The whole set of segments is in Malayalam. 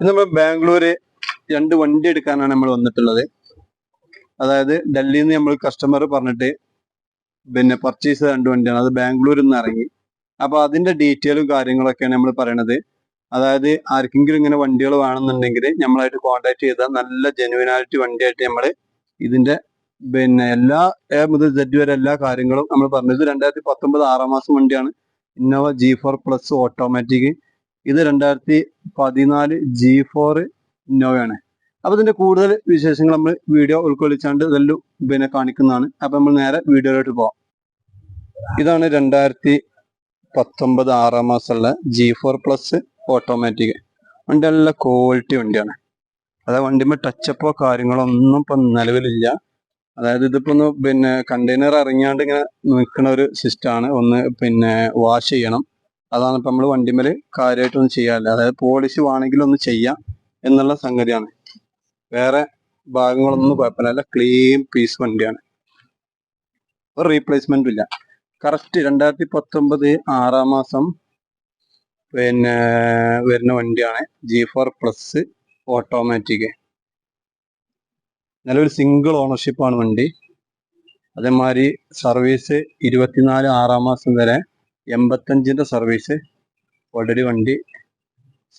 ഇന്ന് നമ്മൾ ബാംഗ്ലൂര് രണ്ട് വണ്ടി എടുക്കാനാണ് നമ്മൾ വന്നിട്ടുള്ളത്. അതായത് ഡൽഹിയിൽ നിന്ന് നമ്മൾ കസ്റ്റമർ പറഞ്ഞിട്ട് പിന്നെ പർച്ചേസ് രണ്ട് വണ്ടിയാണ്. അത് ബാംഗ്ലൂരിൽ നിന്ന് ഇറങ്ങി. അപ്പൊ അതിന്റെ ഡീറ്റെയിലും കാര്യങ്ങളൊക്കെയാണ് നമ്മൾ പറയണത്. അതായത് ആർക്കെങ്കിലും ഇങ്ങനെ വണ്ടികൾ വേണമെന്നുണ്ടെങ്കിൽ നമ്മളായിട്ട് കോൺടാക്ട് ചെയ്താൽ നല്ല ജെനുവിനാലിറ്റി വണ്ടിയായിട്ട് നമ്മൾ ഇതിന്റെ പിന്നെ എല്ലാ എ മുതൽ സെഡ് വരെ എല്ലാ കാര്യങ്ങളും നമ്മൾ പറഞ്ഞത്. രണ്ടായിരത്തി പത്തൊമ്പത് ആറാം മാസം വണ്ടിയാണ്. Innova G four plus automatic ഇത് രണ്ടായിരത്തി പതിനാല് ജി ഫോർ ഇന്നോവയാണ് അപ്പൊ ഇതിന്റെ കൂടുതൽ വിശേഷങ്ങൾ നമ്മൾ വീഡിയോ ഉൾക്കൊള്ളിച്ചാണ്ട് ഇതെല്ലാം പിന്നെ കാണിക്കുന്നതാണ്. അപ്പൊ നമ്മൾ നേരെ വീഡിയോയിലോട്ട് പോവാം. ഇതാണ് രണ്ടായിരത്തി പത്തൊമ്പത് ആറാം മാസമുള്ള ജി ഫോർ പ്ലസ് ഓട്ടോമാറ്റിക് വണ്ടി നല്ല ക്വാളിറ്റി വണ്ടിയാണ്. അതായത് വണ്ടിമേ ടച്ചപ്പോ കാര്യങ്ങളൊന്നും ഇപ്പൊ നിലവിലില്ല. അതായത് ഇതിപ്പോ ഒന്ന് പിന്നെ കണ്ടെയ്നർ ഇറങ്ങിയാണ്ട് ഇങ്ങനെ നിൽക്കുന്ന ഒരു സിസ്റ്റമാണ് ഒന്ന് പിന്നെ വാഷ് ചെയ്യണം. അതാണ് ഇപ്പൊ നമ്മൾ വണ്ടിമേൽ കാര്യമായിട്ടൊന്നും ചെയ്യാറില്ല അതായത് പോളിഷ് വേണമെങ്കിലും ഒന്ന് ചെയ്യാം എന്നുള്ള സംഗതിയാണ്. വേറെ ഭാഗങ്ങളൊന്നും കുഴപ്പമില്ല. ക്ലീൻ പീസ് വണ്ടിയാണ്. ഒരു റീപ്ലേസ്മെന്റും ഇല്ല. കറക്റ്റ് രണ്ടായിരത്തി പത്തൊമ്പത് ആറാം മാസം പിന്നെ വരുന്ന വണ്ടിയാണ്. ജി ഫോർ പ്ലസ് ഓട്ടോമാറ്റിക് നിലവിൽ സിംഗിൾ ഓണർഷിപ്പാണ് വണ്ടി. അതേമാതിരി സർവീസ് ഇരുപത്തിനാല് ആറാം മാസം വരെ എൺപത്തഞ്ചിന്റെ സർവീസ് ഓൾറെഡി വണ്ടി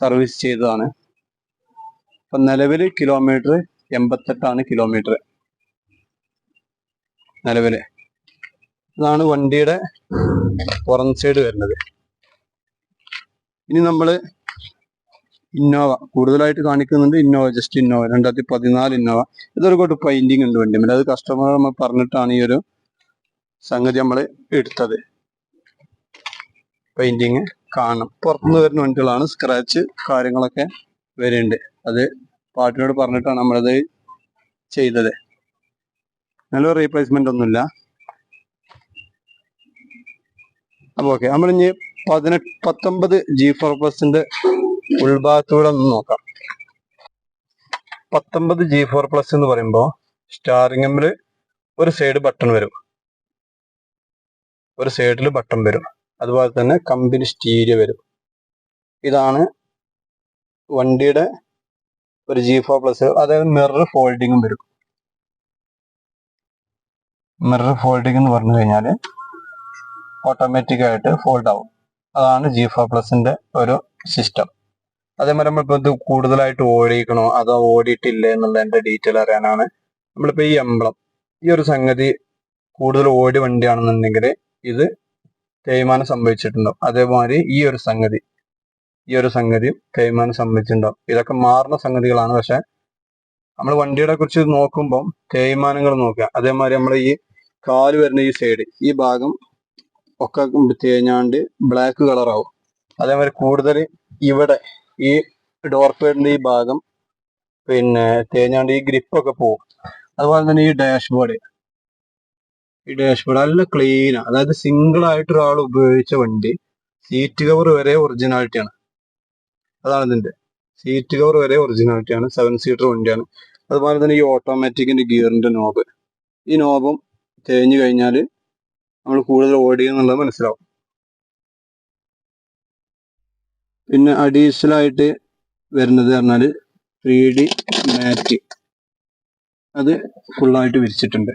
സർവീസ് ചെയ്തതാണ്. അപ്പം നിലവിൽ കിലോമീറ്റർ എൺപത്തെട്ടാണ് കിലോമീറ്റർ നിലവിൽ. ഇതാണ് വണ്ടിയുടെ പുറം സൈഡ് വരുന്നത്. ഇനി നമ്മൾ ഇന്നോവ കൂടുതലായിട്ട് കാണിക്കുന്നുണ്ട് ഇന്നോവ ജസ്റ്റ് ഇന്നോവ. രണ്ടായിരത്തി പതിനാല് ഇന്നോവ. ഇതൊരു കൂട്ട് പെയിന്റിംഗ് ഉണ്ട് വണ്ടി. അത് കസ്റ്റമർ നമ്മൾ പറഞ്ഞിട്ടാണ് ഈ ഒരു സംഗതി നമ്മൾ എടുത്തത്. പെയിന്റിങ് കാണണം. പുറത്തുനിന്ന് വരുന്ന വണ്ടികളാണ് സ്ക്രാച്ച് കാര്യങ്ങളൊക്കെ വരുന്നുണ്ട് അത് പാട്ടിനോട് പറഞ്ഞിട്ടാണ് നമ്മളത് ചെയ്തത്. നല്ല റീപ്ലേസ്മെന്റ് ഒന്നുമില്ല. അപ്പൊ ഓക്കെ നമ്മളിനി പതിനെട്ട് പത്തൊമ്പത് ജി ഫോർ പ്ലസിന്റെ ഉൾഭാഗത്തൂടെ ഒന്ന് നോക്കാം. പത്തൊമ്പത് ജി ഫോർ പ്ലസ് എന്ന് പറയുമ്പോൾ സ്റ്റാറിംഗിൽ ഒരു സൈഡ് ബട്ടൺ വരും. ഒരു സൈഡിൽ ബട്ടൺ വരും. അതുപോലെ തന്നെ കമ്പനി സ്റ്റീരിയോ വരും. ഇതാണ് വണ്ടിയുടെ ഒരു ജി ഫോർ പ്ലസ് അതായത് മിറർ ഫോൾഡിങ്ങും വരും. മിറർ ഫോൾഡിംഗ് എന്ന് പറഞ്ഞു കഴിഞ്ഞാൽ ഓട്ടോമാറ്റിക് ആയിട്ട് ഫോൾഡ് ആവും. അതാണ് ജി ഫോർ പ്ലസിന്റെ ഒരു സിസ്റ്റം അതേപോലെ നമ്മൾ ഇത് കൂടുതലായിട്ട് ഓടിക്കണോ അതോ ഓടിയിട്ടില്ല എന്നുള്ളതിന്റെ ഡീറ്റെയിൽ അറിയാനാണ് നമ്മളിപ്പോൾ ഈ എംബ്ലം ഈ ഒരു സംഗതി കൂടുതൽ ഓടി വണ്ടിയാണെന്നുണ്ടെങ്കിൽ ഇത് തേയ്മാനം സംഭവിച്ചിട്ടുണ്ടാവും. അതേമാതിരി ഈ ഒരു സംഗതി ഈ ഒരു സംഗതിയും തേയ്മാനം സംഭവിച്ചിട്ടുണ്ടാവും. ഇതൊക്കെ മാറുന്ന സംഗതികളാണ്. പക്ഷെ നമ്മൾ വണ്ടിയുടെ കുറിച്ച് നോക്കുമ്പോൾ തേയ്മാനങ്ങൾ നോക്കുക. അതേമാതിരി നമ്മൾ ഈ കാൽ വരുന്ന ഈ സൈഡ് ഈ ഭാഗം ഒക്കെ തേഞ്ഞാണ്ട് ബ്ലാക്ക് കളറാവും അതേമാതിരി കൂടുതൽ ഇവിടെ ഈ ഡോർ പേഡിന്റെ ഈ ഭാഗം പിന്നെ തേഞ്ഞാണ്ട് ഈ ഗ്രിപ്പൊക്കെ പോകും അതുപോലെ തന്നെ ഈ ഡാഷ്ബോർഡ് ഈ ഡാഷ്ബോർഡ് നല്ല ക്ലീനാണ് അതായത് സിംഗിൾ ആയിട്ട് ഒരാൾ ഉപയോഗിച്ച വണ്ടി സീറ്റ് കവർ വരെ ഒറിജിനാലിറ്റിയാണ് അതാണ് ഇതിന്റെ. സീറ്റ് കവർ വരെ ഒറിജിനാലിറ്റിയാണ് സെവൻ സീറ്റർ വണ്ടിയാണ്. അതുപോലെ തന്നെ ഈ ഓട്ടോമാറ്റിക്കിന്റെ ഗിയറിന്റെ നോബ് ഈ നോബും തേഞ്ഞു കഴിഞ്ഞാൽ നമ്മൾ കൂടുതൽ ഓടി എന്നുള്ളത് മനസ്സിലാവും. പിന്നെ അഡീഷണൽ ആയിട്ട് വരുന്നത് പറഞ്ഞാൽ ത്രീ ഡി മാറ്റ് അത് ഫുള്ളായിട്ട് വിരിച്ചിട്ടുണ്ട്.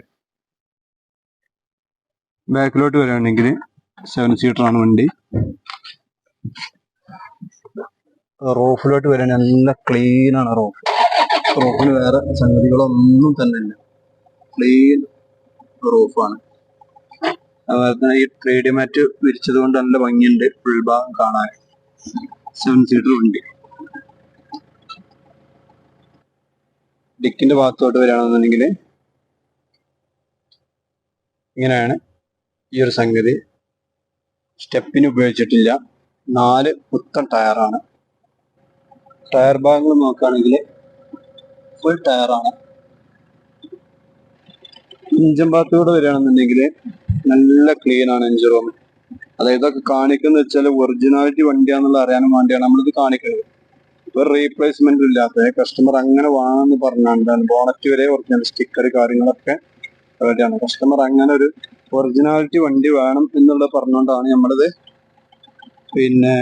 ബാക്കിലോട്ട് വരികയാണെങ്കിൽ സെവൻ സീറ്റർ ആണ് വണ്ടി. റോഫിലോട്ട് വരാൻ നല്ല ക്ലീൻ ആണ് റോഫ്. റോഫിന് വേറെ സംഗതികളൊന്നും തന്നെ ഇല്ല. ക്ലീൻ റോഫാണ്. അതുപോലെ തന്നെ ഈ ത്രീ മാറ്റ് വിരിച്ചത് കൊണ്ട് നല്ല ഭംഗിയുണ്ട്. ഫുൾ ഭാഗം കാണാൻ. സെവൻ സീറ്റർ വണ്ടി. ഡിക്കിന്റെ ഭാഗത്തോട്ട് വരികയാണെന്നുണ്ടെങ്കിൽ ഇങ്ങനെയാണ്. ഈ ഒരു സംഗതി സ്റ്റെപ്പിന് ഉപയോഗിച്ചിട്ടില്ല. നാല് പുത്തൻ ടയറാണ്. ടയർ ഭാഗങ്ങൾ നോക്കുകയാണെങ്കിൽ ഫുൾ ടയറാണ്. ഇഞ്ചൻ ഭാഗത്തൂടെ വരികയാണെന്നുണ്ടെങ്കിൽ നല്ല ക്ലീൻ ആണ് എഞ്ചിൻ റൂം. അതായത് ഇതൊക്കെ കാണിക്കുന്ന വെച്ചാൽ ഒറിജിനാലിറ്റി വണ്ടിയാണെന്നുള്ള അറിയാനും വേണ്ടിയാണ് നമ്മളിത് കാണിക്കുന്നത്. ഒരു റീപ്ലേസ്മെന്റ് ഇല്ലാത്ത കസ്റ്റമർ അങ്ങനെ വേണമെന്ന് പറഞ്ഞാണ്ട് ബോണറ്റ് വരെ ഒറിജിനൽ സ്റ്റിക്കർ കാര്യങ്ങളൊക്കെ റെഡിയാണ് കസ്റ്റമർ അങ്ങനെ ഒരു ഒറിജിനാലിറ്റി വണ്ടി വേണം എന്നുള്ളത് പറഞ്ഞുകൊണ്ടാണ് നമ്മളിത് പിന്നെ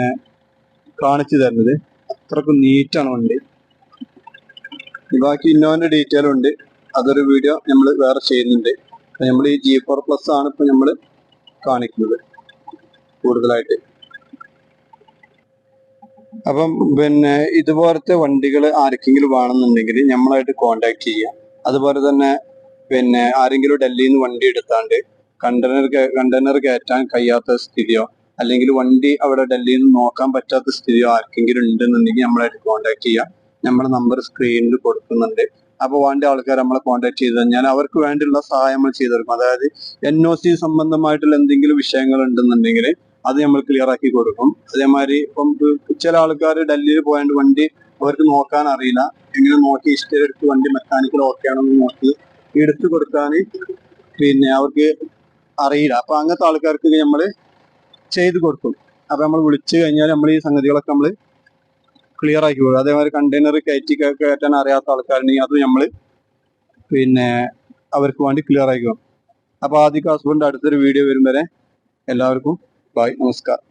കാണിച്ചു തരുന്നത്. അത്രക്കും നീറ്റാണ് വണ്ടി. ബാക്കി ഇന്നോവന്റെ ഡീറ്റെയിൽ ഉണ്ട്. അതൊരു വീഡിയോ നമ്മൾ വേറെ ചെയ്യുന്നുണ്ട്. നമ്മൾ ഈ ജി ഫോർ പ്ലസ് ആണ് ഇപ്പൊ നമ്മൾ കാണിക്കുന്നത് കൂടുതലായിട്ട്. അപ്പം പിന്നെ ഇതുപോലത്തെ വണ്ടികൾ ആർക്കെങ്കിലും വേണമെന്നുണ്ടെങ്കിൽ നമ്മളായിട്ട് കോണ്ടാക്ട് ചെയ്യുക അതുപോലെ തന്നെ പിന്നെ ആരെങ്കിലും ഡൽഹിയിൽ നിന്ന് വണ്ടി എടുത്താണ്ട് കണ്ടെയ്നർ കണ്ടെയ്നർ കയറ്റാൻ കഴിയാത്ത സ്ഥിതിയോ അല്ലെങ്കിൽ വണ്ടി അവിടെ ഡൽഹിയിൽ നിന്ന് നോക്കാൻ പറ്റാത്ത സ്ഥിതിയോ ആർക്കെങ്കിലും ഉണ്ടെന്നുണ്ടെങ്കിൽ നമ്മളായിട്ട് കോണ്ടാക്ട് ചെയ്യാം. നമ്മുടെ നമ്പർ സ്ക്രീനിൽ കൊടുക്കുന്നുണ്ട്. അപ്പോൾ വേണ്ട ആൾക്കാർ നമ്മളെ കോൺടാക്ട് ചെയ്ത് കഴിഞ്ഞാൽ അവർക്ക് വേണ്ടിയുള്ള സഹായം നമ്മൾ ചെയ്തു കൊടുക്കും. അതായത് എൻ ഒ സി സംബന്ധമായിട്ടുള്ള എന്തെങ്കിലും വിഷയങ്ങൾ ഉണ്ടെന്നുണ്ടെങ്കിൽ അത് നമ്മൾ ക്ലിയർ ആക്കി കൊടുക്കും. അതേമാതിരി ഇപ്പം ചില ആൾക്കാർ ഡൽഹിയിൽ പോയാണ്ട് വണ്ടി അവർക്ക് നോക്കാൻ അറിയില്ല. എങ്ങനെ നോക്കി ഇഷ്ടം എടുത്ത് വണ്ടി മെക്കാനിക്കൽ ഓക്കെ ആണെന്ന് നോക്കി എടുത്തു കൊടുക്കാൻ പിന്നെ അവർക്ക് അറിയില്ല. അപ്പൊ അങ്ങനത്തെ ആൾക്കാർക്ക് നമ്മൾ ചെയ്തു കൊടുക്കും. അപ്പൊ നമ്മൾ വിളിച്ചു കഴിഞ്ഞാൽ നമ്മൾ ഈ സംഗതികളൊക്കെ നമ്മൾ ക്ലിയർ ആക്കി പോകും അതേമാതിരി കണ്ടെയ്നർ കയറ്റി കയറ്റാൻ അറിയാത്ത ആൾക്കാരുണ്ടെങ്കിൽ അത് നമ്മൾ പിന്നെ അവർക്ക് വേണ്ടി ക്ലിയർ ആക്കി പോകും അപ്പൊ ആദ്യ ഹസ്ബൻഡ് അടുത്തൊരു വീഡിയോ വരും വരെ. എല്ലാവർക്കും ബൈ നമസ്കാരം.